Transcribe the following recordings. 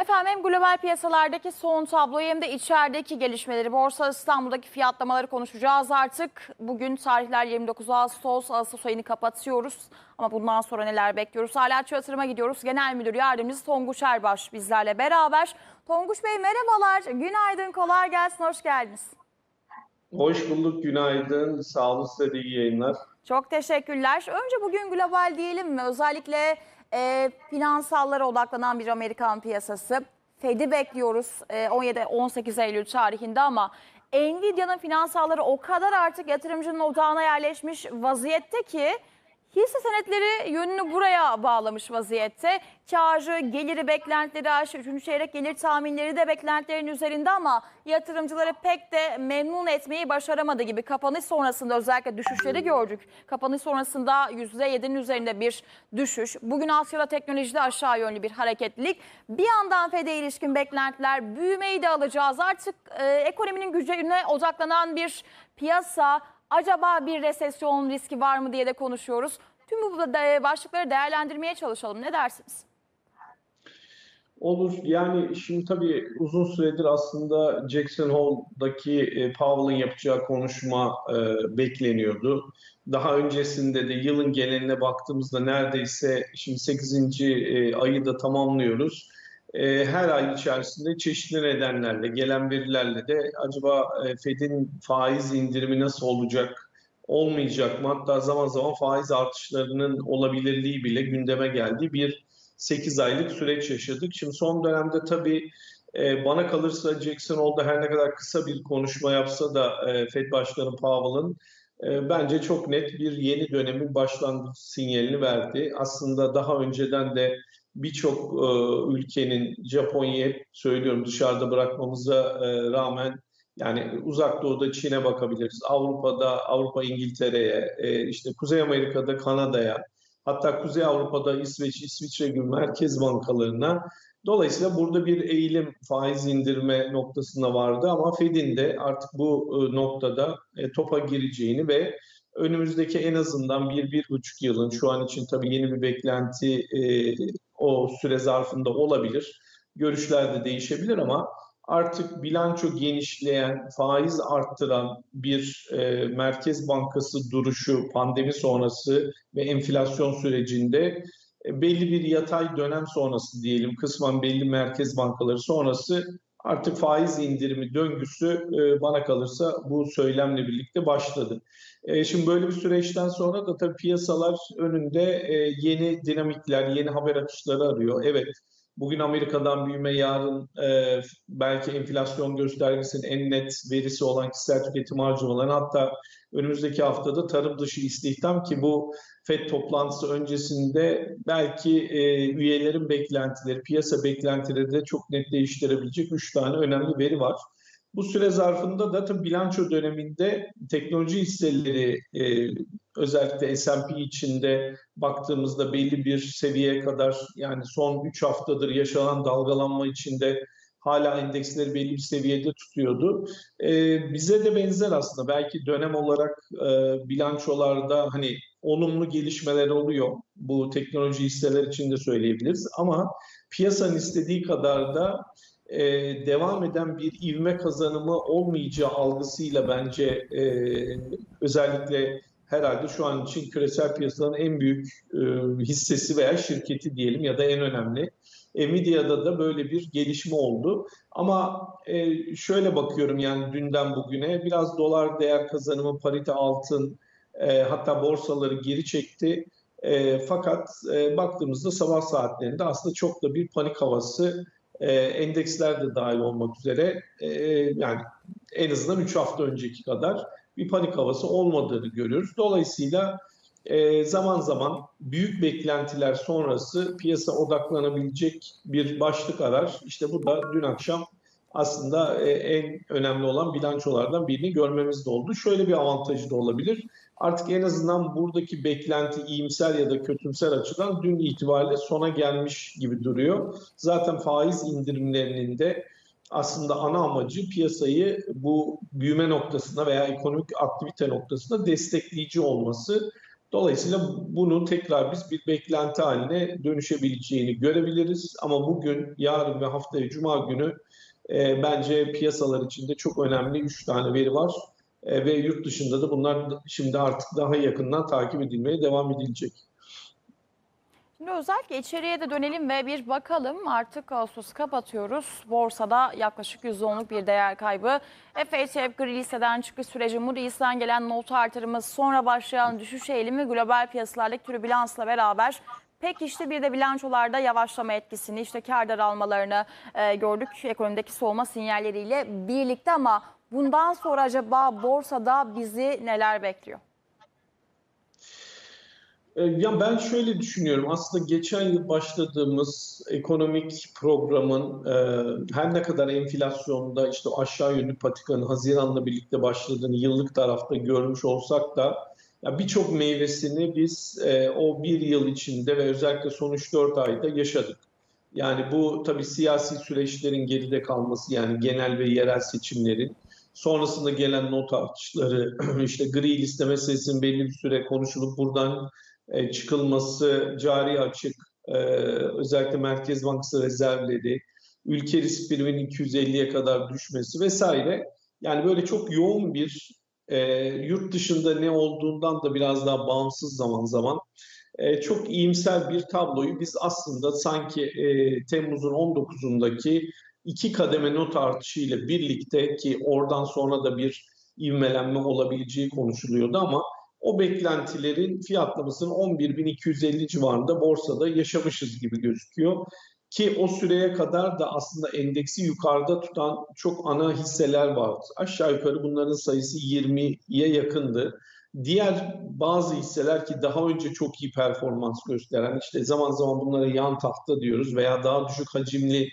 Efendim hem global piyasalardaki son tabloyu hem de içerideki gelişmeleri, Borsa İstanbul'daki fiyatlamaları konuşacağız artık. Bugün tarihler 29 Ağustos, Ağustos ayını kapatıyoruz. Ama bundan sonra neler bekliyoruz? Hala yatırıma gidiyoruz. Genel Müdür Yardımcısı Tonguç Erbaş bizlerle beraber. Tonguç Bey merhabalar, günaydın, kolay gelsin, hoş geldiniz. Hoş bulduk, günaydın. Sağ olun size iyi yayınlar. Çok teşekkürler. Önce bugün global diyelim mi? Özellikle e, finansallara odaklanan bir Amerikan piyasası. Fed'i bekliyoruz e, 17-18 Eylül tarihinde ama Nvidia'nın finansalları o kadar artık yatırımcının odağına yerleşmiş vaziyette ki hisse senetleri yönünü buraya bağlamış vaziyette. Karı, geliri beklentileri aşağı, 3. çeyrek gelir tahminleri de beklentilerin üzerinde ama yatırımcıları pek de memnun etmeyi başaramadı gibi. Kapanış sonrasında özellikle düşüşleri gördük. Kapanış sonrasında %7'nin üzerinde bir düşüş. Bugün Asya'da teknolojide aşağı yönlü bir hareketlilik. Bir yandan FED'e ilişkin beklentiler büyümeyi de alacağız. Artık e, ekonominin gücüne odaklanan bir piyasa acaba bir resesyon riski var mı diye de konuşuyoruz. Tüm bu da- başlıkları değerlendirmeye çalışalım. Ne dersiniz? Olur. Yani şimdi tabii uzun süredir aslında Jackson Hole'daki e, Powell'ın yapacağı konuşma e, bekleniyordu. Daha öncesinde de yılın geneline baktığımızda neredeyse şimdi 8. e, ayı da tamamlıyoruz. E, her ay içerisinde çeşitli nedenlerle, gelen verilerle de acaba e, Fed'in faiz indirimi nasıl olacak, olmayacak mı? Hatta zaman zaman faiz artışlarının olabilirliği bile gündeme geldi. Bir 8 aylık süreç yaşadık. Şimdi son dönemde tabii e, bana kalırsa Jackson Hole'da her ne kadar kısa bir konuşma yapsa da e, Fed Başkanı Powell'ın e, bence çok net bir yeni dönemin başlangıç sinyalini verdi. Aslında daha önceden de birçok e, ülkenin Japonya'ya hep söylüyorum dışarıda bırakmamıza e, rağmen yani uzak doğuda Çin'e bakabiliriz. Avrupa'da Avrupa İngiltere'ye, e, işte Kuzey Amerika'da Kanada'ya, Hatta Kuzey Avrupa'da İsveç, İsviçre gibi merkez bankalarına. Dolayısıyla burada bir eğilim faiz indirme noktasında vardı ama Fed'in de artık bu e, noktada e, topa gireceğini ve önümüzdeki en azından bir, bir buçuk yılın şu an için tabii yeni bir beklenti e, o süre zarfında olabilir. Görüşler de değişebilir ama artık bilanço genişleyen, faiz arttıran bir e, merkez bankası duruşu pandemi sonrası ve enflasyon sürecinde e, belli bir yatay dönem sonrası diyelim, kısmen belli merkez bankaları sonrası artık faiz indirimi döngüsü e, bana kalırsa bu söylemle birlikte başladı. E, şimdi böyle bir süreçten sonra da tabii piyasalar önünde e, yeni dinamikler, yeni haber akışları arıyor. Evet, Bugün Amerika'dan büyüme, yarın belki enflasyon göstergesinin en net verisi olan kişisel tüketim harcamaları hatta önümüzdeki haftada tarım dışı istihdam ki bu FED toplantısı öncesinde belki e, üyelerin beklentileri, piyasa beklentileri de çok net değiştirebilecek 3 tane önemli veri var. Bu süre zarfında da tabii bilanço döneminde teknoloji hisseleri e, özellikle S&P içinde baktığımızda belli bir seviyeye kadar yani son 3 haftadır yaşanan dalgalanma içinde hala endeksleri belli bir seviyede tutuyordu. E, bize de benzer aslında belki dönem olarak e, bilançolarda hani olumlu gelişmeler oluyor. Bu teknoloji hisseler için de söyleyebiliriz ama piyasanın istediği kadar da e, devam eden bir ivme kazanımı olmayacağı algısıyla bence e, özellikle herhalde şu an için küresel piyasaların en büyük e, hissesi veya şirketi diyelim ya da en önemli. Nvidia'da da böyle bir gelişme oldu. Ama e, şöyle bakıyorum yani dünden bugüne biraz dolar değer kazanımı, parite altın e, hatta borsaları geri çekti. E, fakat e, baktığımızda sabah saatlerinde aslında çok da bir panik havası e, endeksler de dahil olmak üzere e, yani en azından 3 hafta önceki kadar bir panik havası olmadığını görüyoruz. Dolayısıyla e, zaman zaman büyük beklentiler sonrası piyasa odaklanabilecek bir başlık arar. İşte bu da dün akşam aslında e, en önemli olan bilançolardan birini görmemiz de oldu. Şöyle bir avantajı da olabilir. Artık en azından buradaki beklenti iyimser ya da kötümser açıdan dün itibariyle sona gelmiş gibi duruyor. Zaten faiz indirimlerinin de aslında ana amacı piyasayı bu büyüme noktasında veya ekonomik aktivite noktasında destekleyici olması. Dolayısıyla bunu tekrar biz bir beklenti haline dönüşebileceğini görebiliriz. Ama bugün, yarın ve haftaya Cuma günü e, bence piyasalar içinde çok önemli 3 tane veri var. E, ve yurt dışında da bunlar şimdi artık daha yakından takip edilmeye devam edilecek. Şimdi özellikle içeriye de dönelim ve bir bakalım. Artık Ağustos'u kapatıyoruz. Borsada yaklaşık %10'luk bir değer kaybı. FATF gri listeden çıkış süreci, Moody's'den gelen not artırımı, sonra başlayan düşüş eğilimi global piyasalardaki türbülansla beraber pek işte bir de bilançolarda yavaşlama etkisini, işte kar daralmalarını e, gördük ekonomideki soğuma sinyalleriyle birlikte ama bundan sonra acaba borsada bizi neler bekliyor? E, Ya ben şöyle düşünüyorum. Aslında geçen yıl başladığımız ekonomik programın e, her ne kadar enflasyonda işte aşağı yönlü patikanın Haziran'la birlikte başladığını yıllık tarafta görmüş olsak da ya birçok meyvesini biz e, o bir yıl içinde ve özellikle son 3-4 ayda yaşadık. Yani bu tabii siyasi süreçlerin geride kalması yani genel ve yerel seçimlerin sonrasında gelen not artışları işte gri liste meselesinin belli bir süre konuşulup buradan e, çıkılması, cari açık, e, özellikle Merkez Bankası rezervleri, ülke risk priminin 250'ye kadar düşmesi vesaire. Yani böyle çok yoğun bir e, yurt dışında ne olduğundan da biraz daha bağımsız zaman zaman çok iyimser bir tabloyu biz aslında sanki Temmuz'un 19'undaki iki kademe not artışı ile birlikte ki oradan sonra da bir ivmelenme olabileceği konuşuluyordu ama o beklentilerin fiyatlamasının 11.250 civarında borsada yaşamışız gibi gözüküyor. Ki o süreye kadar da aslında endeksi yukarıda tutan çok ana hisseler vardı. Aşağı yukarı bunların sayısı 20'ye yakındı. Diğer bazı hisseler ki daha önce çok iyi performans gösteren işte zaman zaman bunlara yan tahta diyoruz veya daha düşük hacimli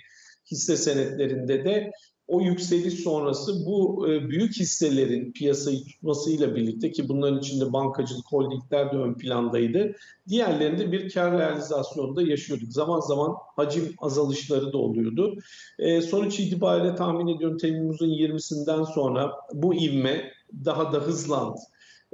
hisse senetlerinde de o yükseliş sonrası bu e, büyük hisselerin piyasayı tutmasıyla birlikte ki bunların içinde bankacılık, holdingler de ön plandaydı. Diğerlerinde bir kar realizasyonunda yaşıyorduk. Zaman zaman hacim azalışları da oluyordu. E, sonuç itibariyle tahmin ediyorum Temmuz'un 20'sinden sonra bu ivme daha da hızlandı.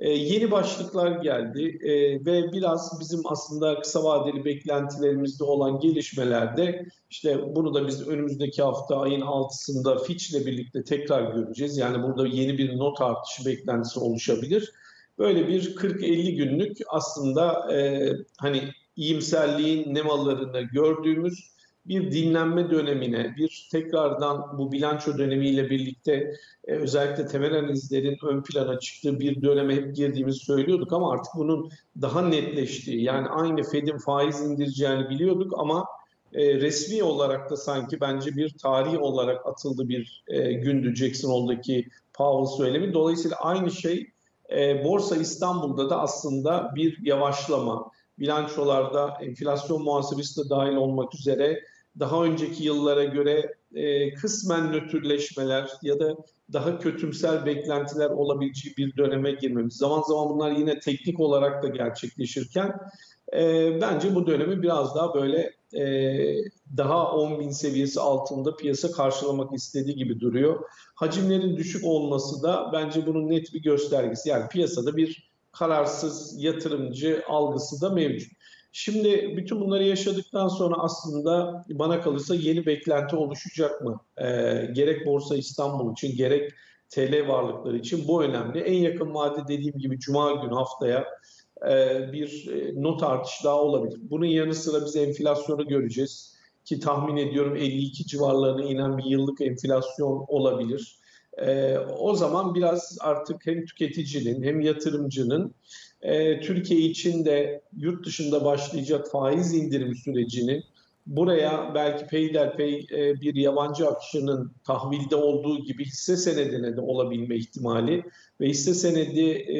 Ee, yeni başlıklar geldi ee, ve biraz bizim aslında kısa vadeli beklentilerimizde olan gelişmelerde işte bunu da biz önümüzdeki hafta ayın 6'sında Fitch ile birlikte tekrar göreceğiz. Yani burada yeni bir not artışı beklentisi oluşabilir. Böyle bir 40-50 günlük aslında e, hani iyimserliğin nemalarını gördüğümüz bir dinlenme dönemine, bir tekrardan bu bilanço dönemiyle birlikte e, özellikle temel analizlerin ön plana çıktığı bir döneme hep girdiğimizi söylüyorduk ama artık bunun daha netleştiği yani aynı Fed'in faiz indireceğini biliyorduk ama e, resmi olarak da sanki bence bir tarih olarak atıldı bir e, gündü Jackson Hole'daki Powell söylemi. Dolayısıyla aynı şey e, Borsa İstanbul'da da aslında bir yavaşlama bilançolarda enflasyon muhasebesi de dahil olmak üzere daha önceki yıllara göre e, kısmen nötrleşmeler ya da daha kötümser beklentiler olabileceği bir döneme girmemiz. Zaman zaman bunlar yine teknik olarak da gerçekleşirken e, bence bu dönemi biraz daha böyle e, daha 10 bin seviyesi altında piyasa karşılamak istediği gibi duruyor. Hacimlerin düşük olması da bence bunun net bir göstergesi. Yani piyasada bir kararsız yatırımcı algısı da mevcut. Şimdi bütün bunları yaşadıktan sonra aslında bana kalırsa yeni beklenti oluşacak mı? E, gerek Borsa İstanbul için gerek TL varlıkları için bu önemli. En yakın vade dediğim gibi Cuma günü haftaya e, bir not artışı daha olabilir. Bunun yanı sıra biz enflasyonu göreceğiz ki tahmin ediyorum 52 civarlarına inen bir yıllık enflasyon olabilir. E, o zaman biraz artık hem tüketicinin hem yatırımcının e, Türkiye için de yurt dışında başlayacak faiz indirim sürecinin buraya belki peyderpey e, bir yabancı akışının tahvilde olduğu gibi hisse senedine de olabilme ihtimali ve hisse senedi e,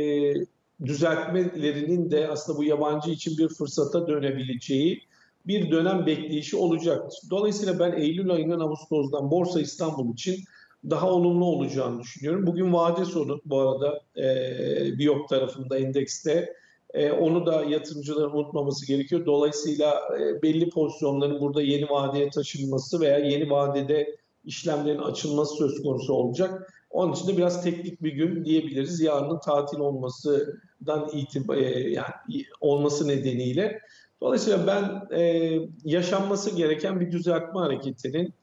düzeltmelerinin de aslında bu yabancı için bir fırsata dönebileceği bir dönem bekleyişi olacaktır. Dolayısıyla ben Eylül ayından Ağustos'dan Borsa İstanbul için daha olumlu olacağını düşünüyorum. Bugün vade sonu bu arada e, Biyok tarafında endekste. E, onu da yatırımcıların unutmaması gerekiyor. Dolayısıyla e, belli pozisyonların burada yeni vadeye taşınması veya yeni vadede işlemlerin açılması söz konusu olacak. Onun için de biraz teknik bir gün diyebiliriz. Yarının tatil olmasından itibaren yani olması nedeniyle. Dolayısıyla ben e, yaşanması gereken bir düzeltme hareketinin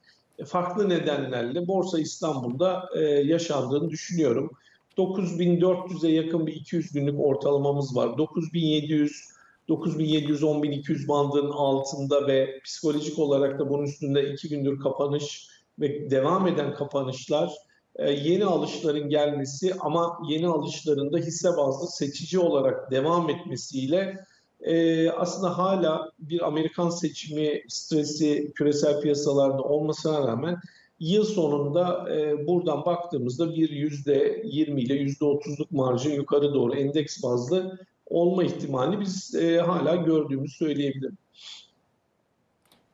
farklı nedenlerle Borsa İstanbul'da e, yaşandığını düşünüyorum. 9400'e yakın bir 200 günlük ortalamamız var. 9700 9700-10200 bandının altında ve psikolojik olarak da bunun üstünde iki gündür kapanış ve devam eden kapanışlar e, yeni alışların gelmesi ama yeni alışların da hisse bazlı seçici olarak devam etmesiyle e, aslında hala bir Amerikan seçimi stresi küresel piyasalarda olmasına rağmen yıl sonunda e, buradan baktığımızda bir yüzde 20 ile yüzde 30'luk marjın yukarı doğru endeks bazlı olma ihtimali biz e, hala gördüğümüzü söyleyebilirim.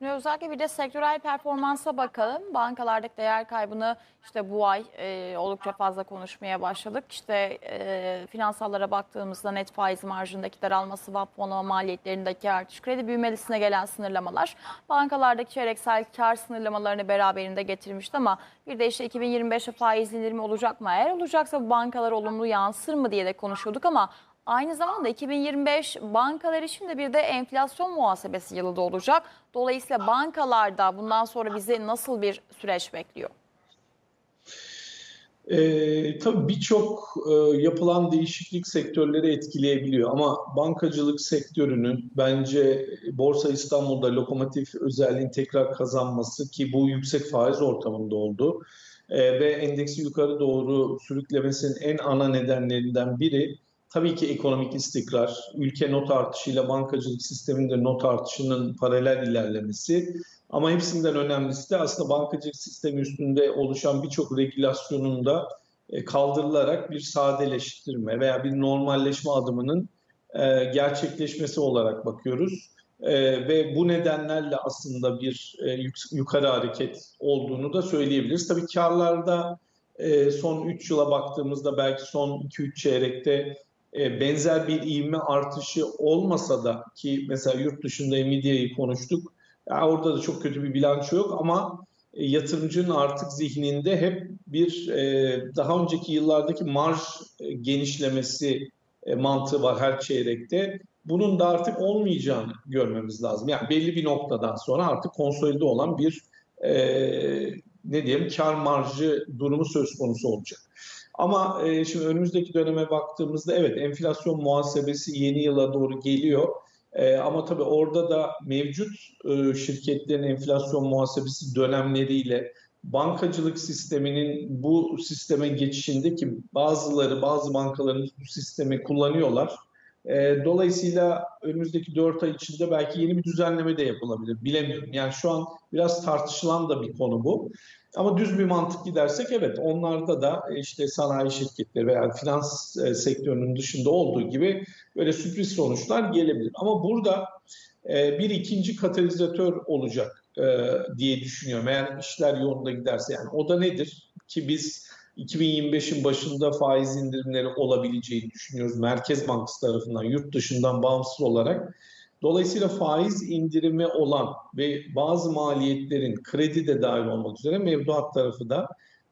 Özellikle bir de sektörel performansa bakalım. Bankalardaki değer kaybını işte bu ay e, oldukça fazla konuşmaya başladık. İşte e, finansallara baktığımızda net faiz marjındaki daralma, swap fonlama maliyetlerindeki artış, kredi büyümelisine gelen sınırlamalar bankalardaki çeyreksel kar sınırlamalarını beraberinde getirmişti ama bir de işte 2025'e faiz indirimi olacak mı? Eğer olacaksa bu bankalar olumlu yansır mı diye de konuşuyorduk ama Aynı zamanda 2025 bankalar için de bir de enflasyon muhasebesi yılı da olacak. Dolayısıyla bankalarda bundan sonra bizi nasıl bir süreç bekliyor? E, tabii birçok e, yapılan değişiklik sektörleri etkileyebiliyor ama bankacılık sektörünün bence Borsa İstanbul'da lokomotif özelliğini tekrar kazanması ki bu yüksek faiz ortamında oldu e, ve endeksi yukarı doğru sürüklemesinin en ana nedenlerinden biri Tabii ki ekonomik istikrar, ülke not artışıyla bankacılık sisteminde not artışının paralel ilerlemesi. Ama hepsinden önemlisi de aslında bankacılık sistemi üstünde oluşan birçok regülasyonun da e, kaldırılarak bir sadeleştirme veya bir normalleşme adımının e, gerçekleşmesi olarak bakıyoruz. E, ve bu nedenlerle aslında bir yukarı hareket olduğunu da söyleyebiliriz. Tabii karlarda son 3 yıla baktığımızda belki son 2-3 çeyrekte benzer bir ivme artışı olmasa da ki mesela yurt dışında Nvidia'yı konuştuk. Yani orada da çok kötü bir bilanço yok ama e, yatırımcının artık zihninde hep bir e, daha önceki yıllardaki marj genişlemesi mantığı var her çeyrekte. Bunun da artık olmayacağını görmemiz lazım. Yani belli bir noktadan sonra artık konsolide olan bir ne diyelim kar marjı durumu söz konusu olacak. Ama e, şimdi önümüzdeki döneme baktığımızda evet enflasyon muhasebesi yeni yıla doğru geliyor. E, ama tabii orada da mevcut e, şirketlerin enflasyon muhasebesi dönemleriyle bankacılık sisteminin bu sisteme geçişinde ki bazıları bazı bankalarımız bu sistemi kullanıyorlar. E, dolayısıyla önümüzdeki 4 ay içinde belki yeni bir düzenleme de yapılabilir. Bilemiyorum. Yani şu an biraz tartışılan da bir konu bu. Ama düz bir mantık gidersek evet onlarda da işte sanayi şirketleri veya finans e, sektörünün dışında olduğu gibi böyle sürpriz sonuçlar gelebilir. Ama burada e, bir ikinci katalizatör olacak e, diye düşünüyorum. Eğer işler yolunda giderse yani o da nedir? Ki biz 2025'in başında faiz indirimleri olabileceğini düşünüyoruz. Merkez Bankası tarafından yurt dışından bağımsız olarak. Dolayısıyla faiz indirimi olan ve bazı maliyetlerin kredi de dahil olmak üzere mevduat tarafı da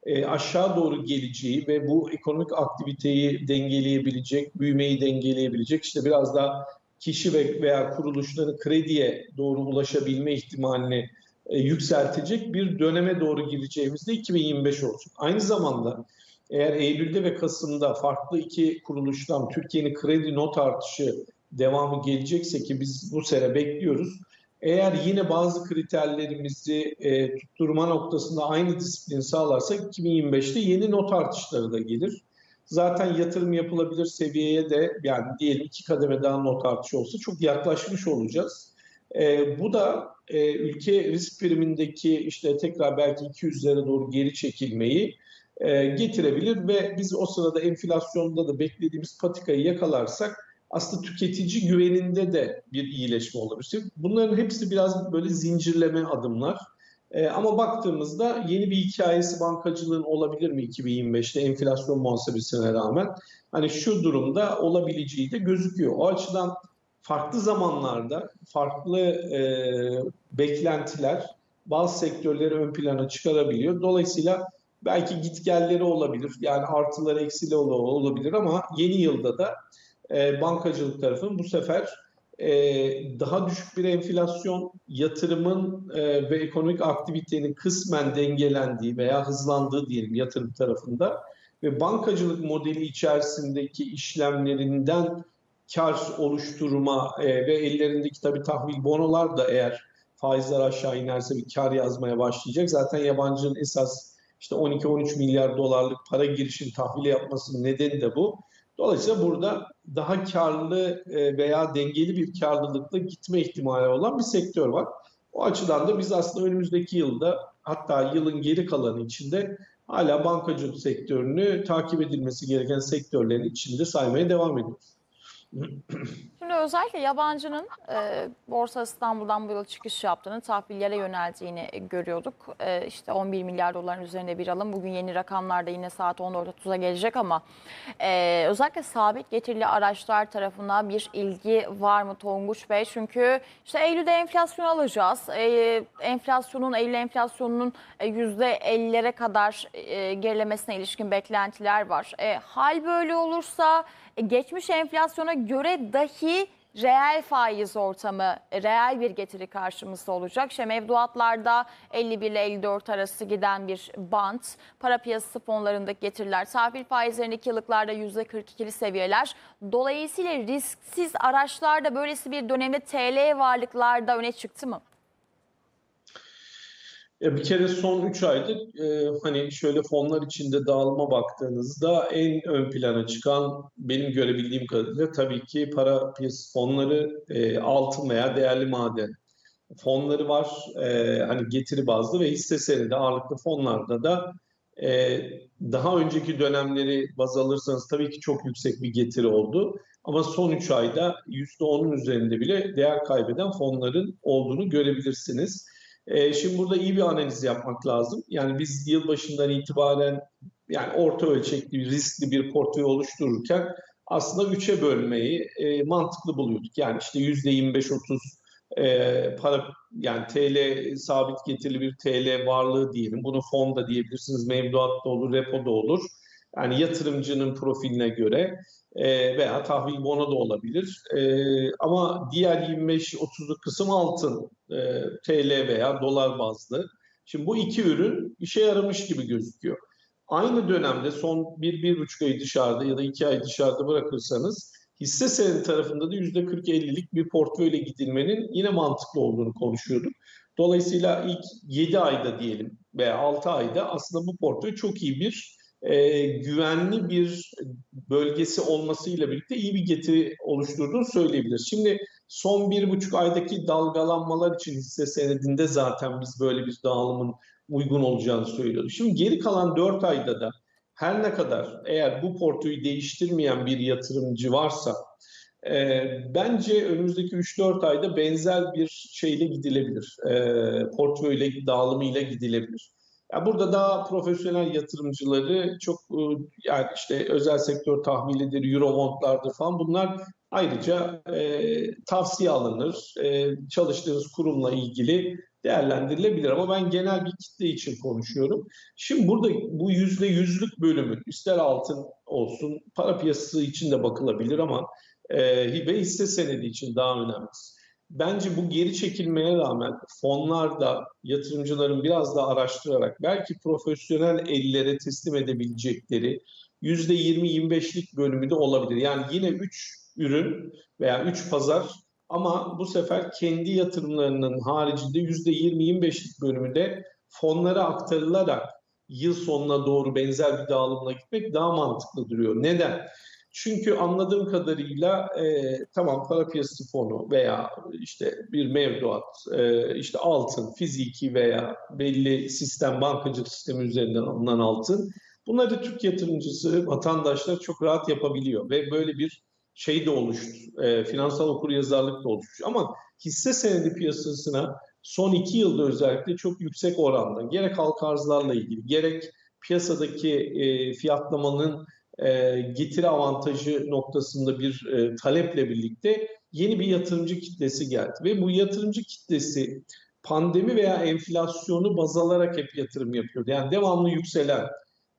e, aşağı doğru geleceği ve bu ekonomik aktiviteyi dengeleyebilecek, büyümeyi dengeleyebilecek işte biraz daha kişi ve veya kuruluşların krediye doğru ulaşabilme ihtimalini yükseltecek bir döneme doğru gireceğimizde 2025 olacak. Aynı zamanda eğer Eylül'de ve Kasım'da farklı iki kuruluştan Türkiye'nin kredi not artışı devamı gelecekse ki biz bu sene bekliyoruz. Eğer yine bazı kriterlerimizi e, tutturma noktasında aynı disiplin sağlarsak 2025'te yeni not artışları da gelir. Zaten yatırım yapılabilir seviyeye de yani diyelim iki kademe daha not artışı olsa çok yaklaşmış olacağız. E, bu da e, ülke risk primindeki işte tekrar belki 200'lere doğru geri çekilmeyi e, getirebilir ve biz o sırada enflasyonda da beklediğimiz patikayı yakalarsak aslında tüketici güveninde de bir iyileşme olabilir. Bunların hepsi biraz böyle zincirleme adımlar. Ee, ama baktığımızda yeni bir hikayesi bankacılığın olabilir mi 2025'te enflasyon muhasebesine rağmen? Hani şu durumda olabileceği de gözüküyor. O açıdan farklı zamanlarda farklı e, beklentiler bazı sektörleri ön plana çıkarabiliyor. Dolayısıyla Belki gitgelleri olabilir. Yani artıları eksileri ola- olabilir ama yeni yılda da e, bankacılık tarafının bu sefer e, daha düşük bir enflasyon, yatırımın e, ve ekonomik aktivitenin kısmen dengelendiği veya hızlandığı diyelim yatırım tarafında ve bankacılık modeli içerisindeki işlemlerinden kar oluşturma e, ve ellerindeki tabii tahvil bonolar da eğer faizler aşağı inerse bir kar yazmaya başlayacak. Zaten yabancının esas işte 12-13 milyar dolarlık para girişini tahvile yapmasının nedeni de bu. Dolayısıyla burada daha karlı e, veya dengeli bir karlılıkla gitme ihtimali olan bir sektör var. O açıdan da biz aslında önümüzdeki yılda hatta yılın geri kalanı içinde hala bankacılık sektörünü takip edilmesi gereken sektörlerin içinde saymaya devam ediyoruz. Şimdi özellikle yabancının e, Borsa İstanbul'dan bu yıl çıkış yaptığını, tahvillere yöneldiğini görüyorduk. E, işte 11 milyar doların üzerinde bir alım. Bugün yeni rakamlar da yine saat 14.30'a gelecek ama e, özellikle sabit getirili araçlar tarafına bir ilgi var mı Tonguç Bey? Çünkü işte Eylül'de enflasyon alacağız. E, enflasyonun, Eylül enflasyonunun e, %50'lere kadar e, gerilemesine ilişkin beklentiler var. E, hal böyle olursa e, geçmiş enflasyona göre dahi reel faiz ortamı, e, reel bir getiri karşımızda olacak. İşte mevduatlarda 51 ile 54 arası giden bir bant, para piyasası fonlarındaki getiriler, tahvil faizlerinin 2 yıllıklarda %42'li seviyeler. Dolayısıyla risksiz araçlarda böylesi bir dönemde TL varlıklarda öne çıktı mı? Ya bir kere son 3 aydır e, hani şöyle fonlar içinde dağılıma baktığınızda en ön plana çıkan benim görebildiğim kadarıyla tabii ki para piyasası fonları, e, altın veya değerli maden fonları var. E, hani getiri bazlı ve hisse senedi ağırlıklı fonlarda da e, daha önceki dönemleri baz alırsanız tabii ki çok yüksek bir getiri oldu. Ama son 3 ayda %10'un üzerinde bile değer kaybeden fonların olduğunu görebilirsiniz. E, şimdi burada iyi bir analiz yapmak lazım. Yani biz yılbaşından itibaren yani orta ölçekli, riskli bir portföy oluştururken aslında üçe bölmeyi e, mantıklı buluyorduk. Yani işte %25-30 e, para yani TL sabit getirili bir TL varlığı diyelim. Bunu fonda diyebilirsiniz, mevduat da olur, repo da olur. Yani yatırımcının profiline göre e, veya tahvil bono da olabilir. E, ama diğer 25-30'luk kısım altın, e, TL veya dolar bazlı. Şimdi bu iki ürün işe yaramış gibi gözüküyor. Aynı dönemde son bir, bir buçuk ay dışarıda ya da iki ay dışarıda bırakırsanız hisse senedi tarafında da yüzde 40-50'lik bir portföyle gidilmenin yine mantıklı olduğunu konuşuyorduk. Dolayısıyla ilk 7 ayda diyelim veya 6 ayda aslında bu portföy çok iyi bir e, güvenli bir bölgesi olmasıyla birlikte iyi bir getiri oluşturduğunu söyleyebiliriz. Şimdi son bir buçuk aydaki dalgalanmalar için hisse senedinde zaten biz böyle bir dağılımın uygun olacağını söylüyorduk. Şimdi geri kalan dört ayda da her ne kadar eğer bu portföyü değiştirmeyen bir yatırımcı varsa e, bence önümüzdeki 3-4 ayda benzer bir şeyle gidilebilir. E, portföyle dağılımıyla gidilebilir. Yani burada daha profesyonel yatırımcıları çok e, yani işte özel sektör tahvilidir, eurobondlardır falan bunlar ayrıca e, tavsiye alınır. E, çalıştığınız kurumla ilgili değerlendirilebilir ama ben genel bir kitle için konuşuyorum. Şimdi burada bu yüzde yüzlük bölümü ister altın olsun para piyasası için de bakılabilir ama e, ve hisse senedi için daha önemlisi. Bence bu geri çekilmeye rağmen fonlarda yatırımcıların biraz daha araştırarak belki profesyonel ellere teslim edebilecekleri %20-25'lik bölümü de olabilir. Yani yine 3 ürün veya 3 pazar ama bu sefer kendi yatırımlarının haricinde %20-25'lik bölümü de fonlara aktarılarak yıl sonuna doğru benzer bir dağılımla gitmek daha mantıklı duruyor. Neden? Çünkü anladığım kadarıyla e, tamam para piyasası fonu veya işte bir mevduat, e, işte altın, fiziki veya belli sistem, bankacılık sistemi üzerinden alınan altın bunları Türk yatırımcısı, vatandaşlar çok rahat yapabiliyor ve böyle bir şey de oluştu, e, finansal okuryazarlık da oluştu. Ama hisse senedi piyasasına son iki yılda özellikle çok yüksek oranda gerek halka arzlarla ilgili gerek piyasadaki e, fiyatlamanın e, getiri avantajı noktasında bir e, taleple birlikte yeni bir yatırımcı kitlesi geldi. Ve bu yatırımcı kitlesi pandemi veya enflasyonu baz alarak hep yatırım yapıyordu. Yani devamlı yükselen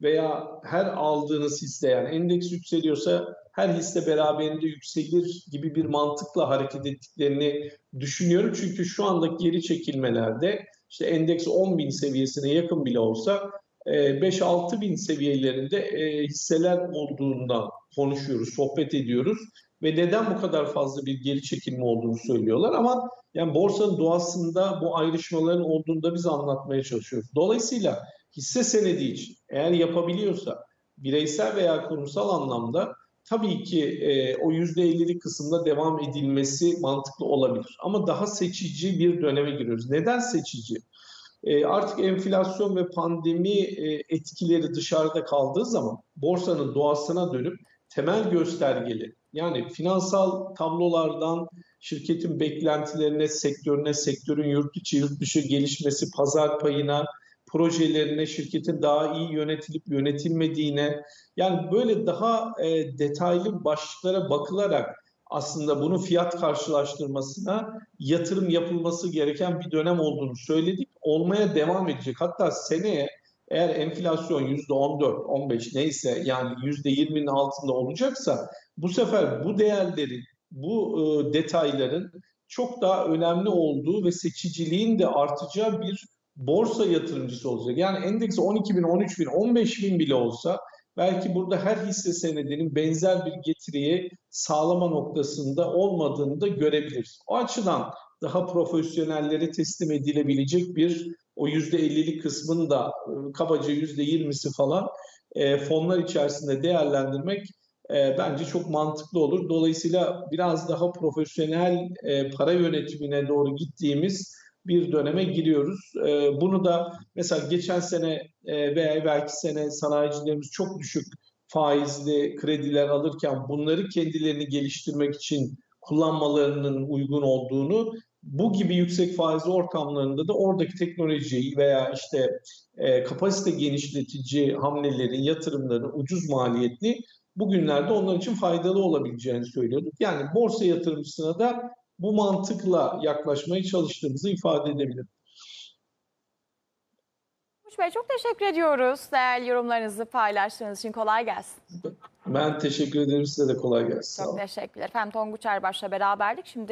veya her aldığınız hisse yani endeks yükseliyorsa her hisse beraberinde yükselir gibi bir mantıkla hareket ettiklerini düşünüyorum. Çünkü şu andaki geri çekilmelerde işte endeks 10 bin seviyesine yakın bile olsa 5-6 bin seviyelerinde e, hisseler olduğundan konuşuyoruz, sohbet ediyoruz ve neden bu kadar fazla bir geri çekilme olduğunu söylüyorlar ama yani borsanın doğasında bu ayrışmaların olduğunu da biz anlatmaya çalışıyoruz. Dolayısıyla hisse senedi için eğer yapabiliyorsa bireysel veya kurumsal anlamda tabii ki e, o %50'lik kısımda devam edilmesi mantıklı olabilir. Ama daha seçici bir döneme giriyoruz. Neden seçici? E, artık enflasyon ve pandemi e, etkileri dışarıda kaldığı zaman borsanın doğasına dönüp temel göstergeli yani finansal tablolardan şirketin beklentilerine, sektörüne, sektörün yurt içi yurt dışı gelişmesi, pazar payına, projelerine, şirketin daha iyi yönetilip yönetilmediğine yani böyle daha e, detaylı başlıklara bakılarak aslında bunun fiyat karşılaştırmasına yatırım yapılması gereken bir dönem olduğunu söyledik. Olmaya devam edecek. Hatta seneye eğer enflasyon %14, 15 neyse yani %20'nin altında olacaksa bu sefer bu değerlerin, bu e, detayların çok daha önemli olduğu ve seçiciliğin de artacağı bir borsa yatırımcısı olacak. Yani endeks 12 bin, 13 bin, 15 bin bile olsa belki burada her hisse senedinin benzer bir getiriyi sağlama noktasında olmadığını da görebiliriz. O açıdan daha profesyonellere teslim edilebilecek bir o %50'lik kısmını da e, kabaca %20'si falan e, fonlar içerisinde değerlendirmek e, bence çok mantıklı olur. Dolayısıyla biraz daha profesyonel e, para yönetimine doğru gittiğimiz bir döneme giriyoruz. E, bunu da mesela geçen sene e, veya belki sene sanayicilerimiz çok düşük faizli krediler alırken bunları kendilerini geliştirmek için kullanmalarının uygun olduğunu bu gibi yüksek faizli ortamlarında da oradaki teknolojiyi veya işte e, kapasite genişletici hamlelerin, yatırımların ucuz maliyetli bugünlerde onlar için faydalı olabileceğini söylüyorduk. Yani borsa yatırımcısına da bu mantıkla yaklaşmaya çalıştığımızı ifade edebilirim. Tonguç Bey çok teşekkür ediyoruz. Değerli yorumlarınızı paylaştığınız için kolay gelsin. Ben teşekkür ederim. Size de kolay gelsin. Çok teşekkürler. Efendim Tonguç Erbaş'la beraberdik. Şimdi